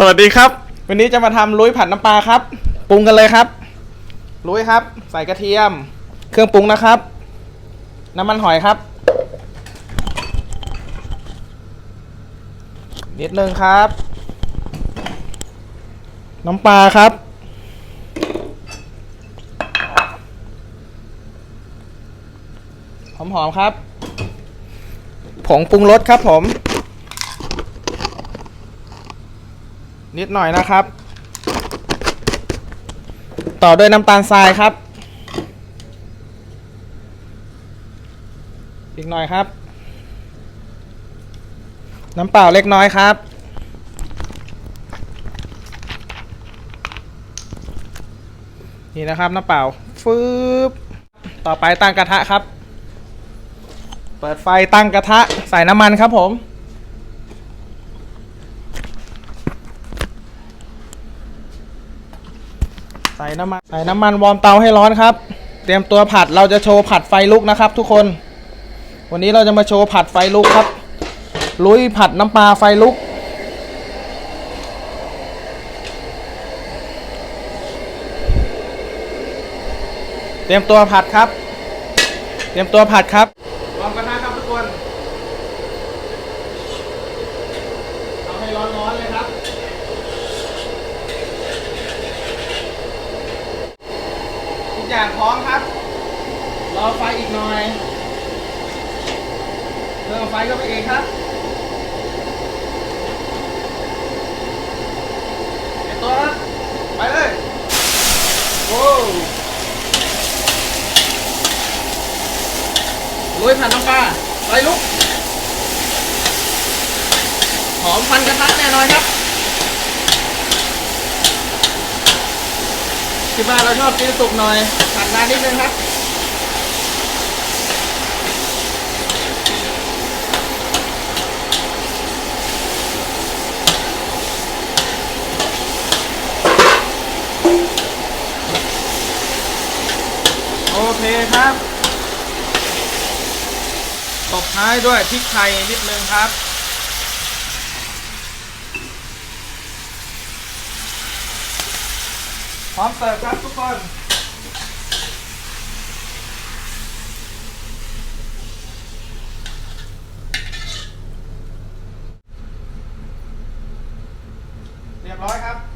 สวัสดีครับ วันนี้จะมาทำลุยผัดน้ำปลาครับ ปรุงกันเลยครับลุยครับ ใส่กระเทียม เครื่องปรุงนะครับ น้ำมันหอยครับ นิดนึงครับ น้ำปลาครับ หอมๆครับ ผงปรุงรสครับผม นิดหน่อยนะครับ ต่อด้วยน้ำตาลทรายครับ อีกหน่อยครับ น้ำเปล่าเล็กน้อยครับ นี่นะครับน้ำเปล่าฟืบต่อไปตั้งกระทะครับ เปิดไฟตั้งกระทะใส่น้ำมันครับผม ใส่น้ำมันใส่น้ำมันวอร์มเตาให้ร้อนครับ เตรียมตัวผัดเราจะโชว์ผัดไฟลุกนะครับ ทุกคน วันนี้เราจะมาโชว์ผัดไฟลุกครับ ลุยผัดน้ำปลาไฟลุก เตรียมตัวผัดครับ เตรียมตัวผัดครับวางกระทะครับทุกคนเอาให้ร้อนๆเลยครับ ทุก อย่างพร้อมครับ รอไฟอีกหน่อยเพิ่มไฟก็ไปเองครับเก็บตัวครับ ไปเลยโอ้ลุยผัดน้ำปลาไปลุก หอมพันกระทะแน่นอนครับ ที่บ้านเราชอบกินสุกหน่อยผัดนานนิดนึงครับโอเคครับ ตบท้ายด้วยพริกไทยนิดนึงครับ พร้อมเสิร์ฟครับทุกคนเรียบร้อยครับ